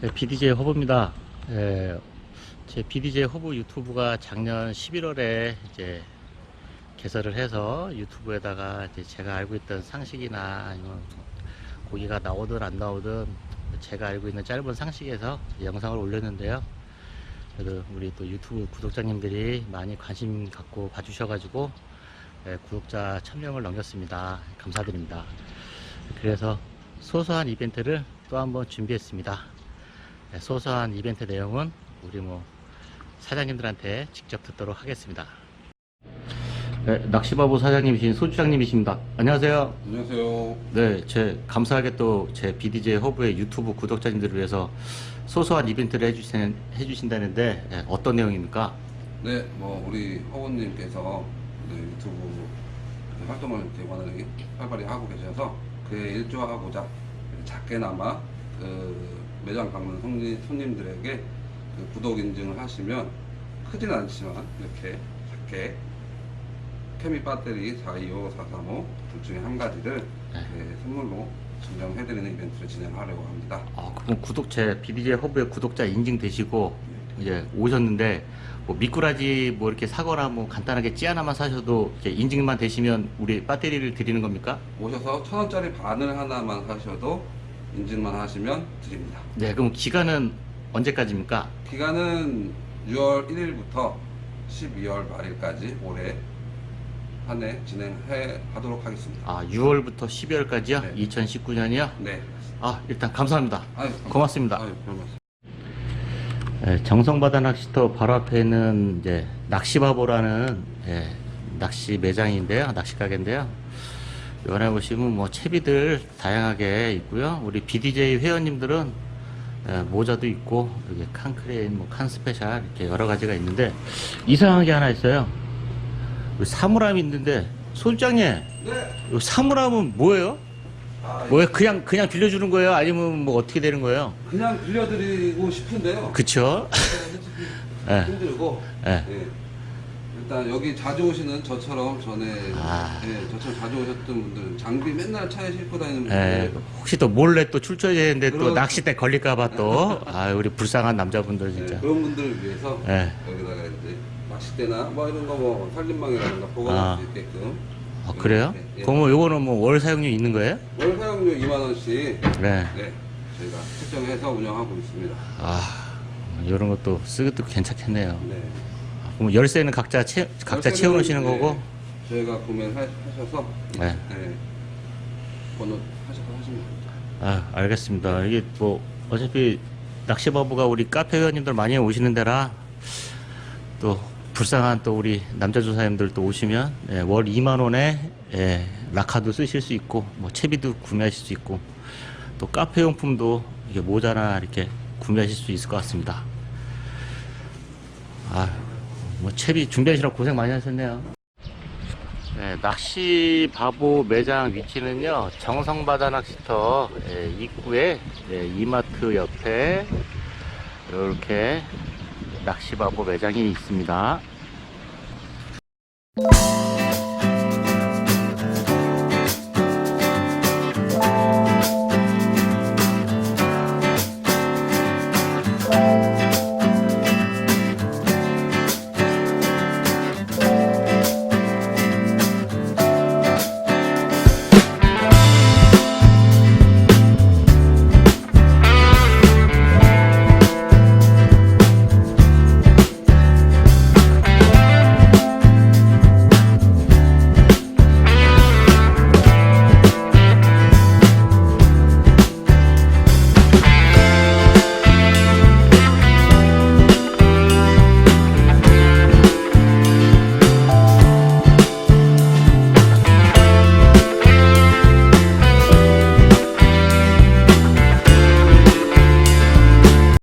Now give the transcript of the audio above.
네, BDJ 허브입니다. 예, 제 BDJ 허브 유튜브가 작년 11월에 이제 개설을 해서 유튜브에다가 이제 제가 알고 있던 상식이나 아니면 고기가 나오든 안 나오든 제가 알고 있는 짧은 상식에서 영상을 올렸는데요. 그래도 우리 또 유튜브 구독자님들이 많이 관심 갖고 봐주셔가지고 예, 구독자 1000명을 넘겼습니다. 감사드립니다. 그래서 소소한 이벤트를 또 한번 준비했습니다. 네, 소소한 이벤트 내용은 우리 뭐 사장님들한테 직접 듣도록 하겠습니다. 네, 낚시바보 사장님이신 소주장님이십니다. 안녕하세요. 안녕하세요. 네, 제 감사하게 또 제 BDJ 허브의 유튜브 구독자님들을 위해서 소소한 이벤트를 해주신, 해주신다는데 네, 어떤 내용입니까? 네, 뭐 우리 허원님께서 네, 유튜브 활동을 대관을 활발히 하고 계셔서 그에 일조하고자 작게나마 그 매장 방문 손님, 손님들에게 그 구독 인증을 하시면 크진 않지만 이렇게 작게 케미 배터리 425, 435 둘 중에 한 가지를 네. 네, 선물로 증정해드리는 이벤트를 진행하려고 합니다. 아, 그럼 구독 제 BDJ 허브의 구독자 인증되시고 이제 오셨는데 뭐 미꾸라지 뭐 이렇게 사거나 뭐 간단하게 찌 하나만 사셔도 이렇게 인증만 되시면 우리 배터리를 드리는 겁니까? 오셔서 천 원짜리 바늘 하나만 사셔도 인증만 하시면 드립니다. 네, 그럼 기간은 언제까지입니까? 기간은 6월 1일부터 12월 말일까지 올해 한 해 진행해 하도록 하겠습니다. 아, 6월부터 12월까지요? 네. 2019년이요? 네. 아, 일단 감사합니다. 아유, 고맙습니다. 아유, 별 말씀. 예, 정성바다 낚시터 바로 앞에 있는 이제 낚시바보라는 예, 낚시 매장인데요. 낚시 가게인데요. 여기 보시면 뭐 채비들 다양하게 있고요. 우리 BDJ 회원님들은 예, 모자도 있고 여기 칸크레인, 뭐 칸스페셜 이렇게 여러 가지가 있는데 이상한 게 하나 있어요. 여기 사물함이 있는데 소장님, 네. 이 사물함은 뭐예요? 아, 뭐예요? 그냥 그냥 빌려주는 거예요? 아니면 뭐 어떻게 되는 거예요? 그냥 빌려드리고 싶은데요. 그쵸? 네. 힘들고. 네. 예. 일단 여기 자주 오시는 저처럼 전에 아. 예, 저처럼 자주 오셨던 분들은 장비 맨날 차에 싣고 다니는 예, 분들 혹시 또 몰래 또 출처해야 되는데 또 그렇죠. 낚싯대 걸릴까봐 또, 아, 우리 불쌍한 남자분들 진짜. 예, 그런 분들을 위해서 예. 여기다가 이제 낚싯대나 뭐 이런 거 뭐 살림망이라든가 보관할 아. 수 있게끔 아, 그래요? 예. 그러면 요거는 뭐 월 사용료 있는 거예요? 월 사용료 2만 원씩 네. 네 저희가 책정해서 운영하고 있습니다. 아, 요런 것도 쓰기도 괜찮겠네요. 네. 아, 그럼 열쇠는 각자 채, 각자 열쇠는 채워 놓으시는 이제 거고? 저희가 구매를 하- 하셔서 네. 네. 번호 하셔서 하시면 됩니다. 아, 알겠습니다. 이게 뭐, 어차피 낚시바보가 우리 카페 회원님들 많이 오시는 데라 또 불쌍한 또 우리 남자 조사님들 또 오시면 예, 월 2만 원에 예, 라카도 쓰실 수 있고 뭐 채비도 구매하실 수 있고 또 카페 용품도 이게 모자나 이렇게 구매하실 수 있을 것 같습니다. 아, 뭐 채비 준비하시느라 고생 많이 하셨네요. 네, 낚시 바보 매장 위치는요 정성바다 낚시터 예, 입구에 예, 이마트 옆에 이렇게 낚시 바보 매장이 있습니다.